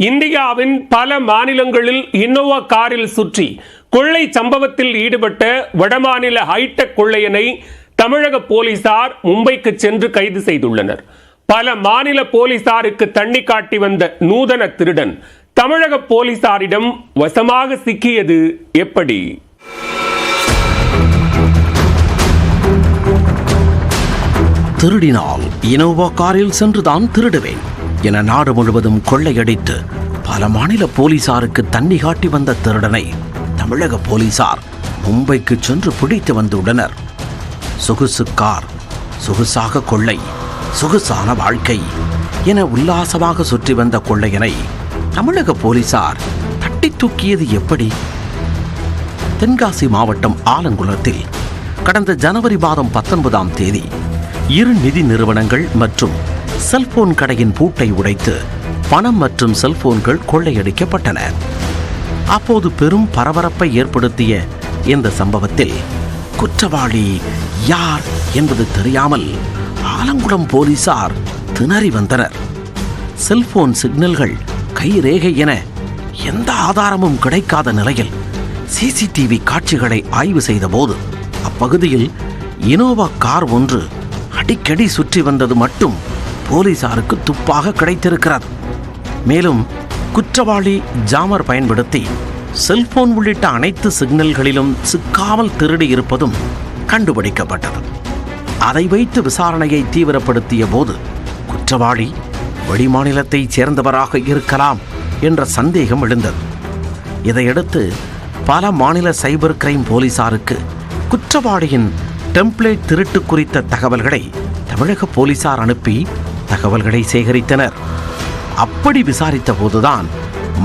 இந்தியாவின் பல மாநிலங்களில் இன்னோவா காரில் சுற்றி கொள்ளை சம்பவத்தில் ஈடுபட்ட வடமாநில ஹைடெக் கொள்ளையனை தமிழக போலீசார் மும்பைக்கு சென்று கைது செய்துள்ளனர். பல மாநில போலீசாருக்கு தண்ணி காட்டி வந்த நூதன திருடன் தமிழக போலீசாரிடம் வசமாக சிக்கியது எப்படி? திருடினால் இனோவா காரில் சென்றுதான் திருடுவேன். என நாடு முழுவதும் கொள்ளையடித்து பல மாநில போலீசாருக்கு தண்ணி காட்டி வந்த திருடனை தமிழக போலீசார் மும்பைக்கு சென்று பிடித்து வந்துள்ளனர். சொகுசு கார் சொகுசாக கொள்ளை சொகுசான வாழ்க்கை என உல்லாசமாக சுற்றி வந்த கொள்ளையனை தமிழக போலீசார் தட்டி தூக்கியது எப்படி? தென்காசி மாவட்டம் ஆலங்குளத்தில் கடந்த ஜனவரி மாதம் பத்தொன்பதாம் தேதி இரு நிதி நிறுவனங்கள் மற்றும் செல்போன் கடையின் பூட்டை உடைத்து பணம் மற்றும் செல்போன்கள் கொள்ளையடிக்கப்பட்டன. அப்போது பெரும் பரபரப்பை ஏற்படுத்திய இந்த சம்பவத்தில் குற்றவாளி யார் என்பது தெரியாமல் ஆலங்குளம் போலீசார் திணறி வந்தனர். செல்போன் சிக்னல்கள் கைரேகை என எந்த ஆதாரமும் கிடைக்காத நிலையில் சிசிடிவி காட்சிகளை ஆய்வு செய்தபோது அப்பகுதியில் இனோவா கார் ஒன்று அடிக்கடி சுற்றி வந்தது மட்டும் போலீசாருக்கு துப்பாக கிடைத்திருக்கிறது. மேலும் குற்றவாளி ஜாமர் பயன்படுத்தி செல்போன் உள்ளிட்ட அனைத்து சிக்னல்களிலும் சிக்காமல் திருடி இருப்பதும் கண்டுபிடிக்கப்பட்டது. அதை வைத்து விசாரணையை தீவிரப்படுத்திய போது குற்றவாளி வெளிமாநிலத்தைச் சேர்ந்தவராக இருக்கலாம் என்ற சந்தேகம் எழுந்தது. இதையடுத்து பல மாநில சைபர் கிரைம் போலீசாருக்கு குற்றவாளியின் டெம்ப்ளேட் திருட்டு குறித்த தகவல்களை தமிழக போலீசார் அனுப்பி தகவல்களை சேகரித்தனர். அப்படி விசாரித்த போதுதான்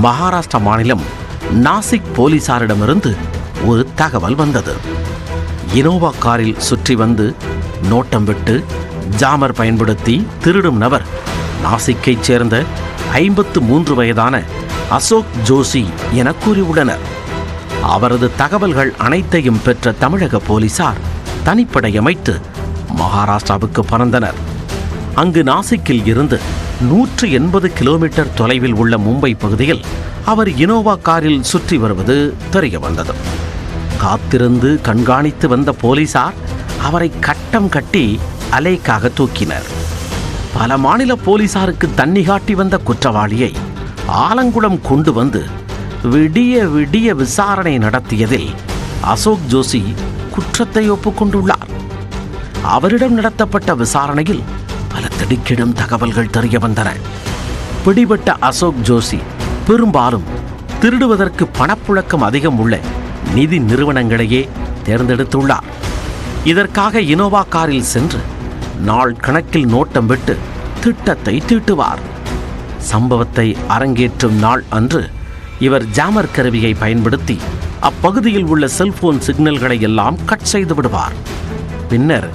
மகாராஷ்டிரா மாநிலம் நாசிக் போலீசாரிடமிருந்து ஒரு தகவல் வந்தது. இனோவா காரில் சுற்றி வந்து நோட்டம் விட்டு ஜாமர் பயன்படுத்தி திருடும் நபர் நாசிக்கைச் சேர்ந்த ஐம்பத்து மூன்று வயதான அசோக் ஜோஷி என கூறியுள்ளனர். அவரது தகவல்கள் அனைத்தையும் பெற்ற தமிழக போலீசார் தனிப்படை அமைத்து மகாராஷ்டிராவுக்கு பறந்தனர். அங்கு நாசிக்கில் இருந்து நூற்று எண்பது கிலோமீட்டர் தொலைவில் உள்ள மும்பை பகுதியில் அவர் இனோவா காரில் சுற்றி வருவது தெரிய வந்தது. காத்திருந்து கண்காணித்து வந்த போலீசார் அவரை கட்டம் கட்டி அலைக்காக தூக்கினர். பல மாநில போலீசாருக்கு தண்ணி காட்டி வந்த குற்றவாளியை ஆலங்குளம் கொண்டு வந்து விடிய விடிய விசாரணை நடத்தியதில் அசோக் ஜோஷி குற்றத்தை ஒப்புக்கொண்டுள்ளார். அவரிடம் நடத்தப்பட்ட விசாரணையில் பல திடுக்கிடும் தகவல்கள் தெரிய வந்தன. பிடிபட்ட அசோக் ஜோஷி பெரும்பாலும் திருடுவதற்கு பணப்புழக்கம் அதிகம் உள்ள நிதி நிறுவனங்களையே தேர்ந்தெடுத்துள்ளார். இதற்காக இனோவா காரில் சென்று நாள் கணக்கில் நோட்டம் விட்டு திட்டத்தை தீட்டுவார். சம்பவத்தை அரங்கேற்றும் நாள் அன்று இவர் ஜாமர் கருவியை பயன்படுத்தி அப்பகுதியில் உள்ள செல்போன் சிக்னல்களை எல்லாம் கட் செய்து விடுவார். பின்னர்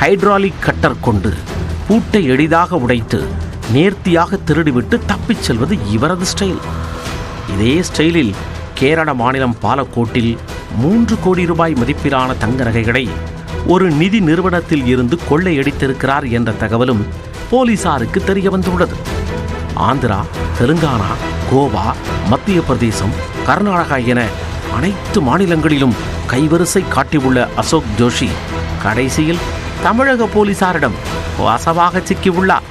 ஹைட்ராலிக் கட்டர் கொண்டு பூட்டை எளிதாக உடைத்து நேர்த்தியாக திருடிவிட்டு தப்பிச் செல்வது இவரது ஸ்டைல். இதே ஸ்டைலில் கேரள மாநிலம் பாலக்கோட்டில் மூன்று கோடி ரூபாய் மதிப்பிலான தங்க நகைகளை ஒரு நிதி நிறுவனத்தில் இருந்து கொள்ளையடித்திருக்கிறார் என்ற தகவலும் போலீசாருக்கு தெரிய வந்துள்ளது. ஆந்திரா தெலுங்கானா கோவா மத்திய பிரதேசம் கர்நாடகா என அனைத்து மாநிலங்களிலும் கைவரிசை காட்டியுள்ள அசோக் ஜோஷி கடைசியில் தமிழக போலீசாரிடம் வாசமாக சிக்கியுள்ளார்.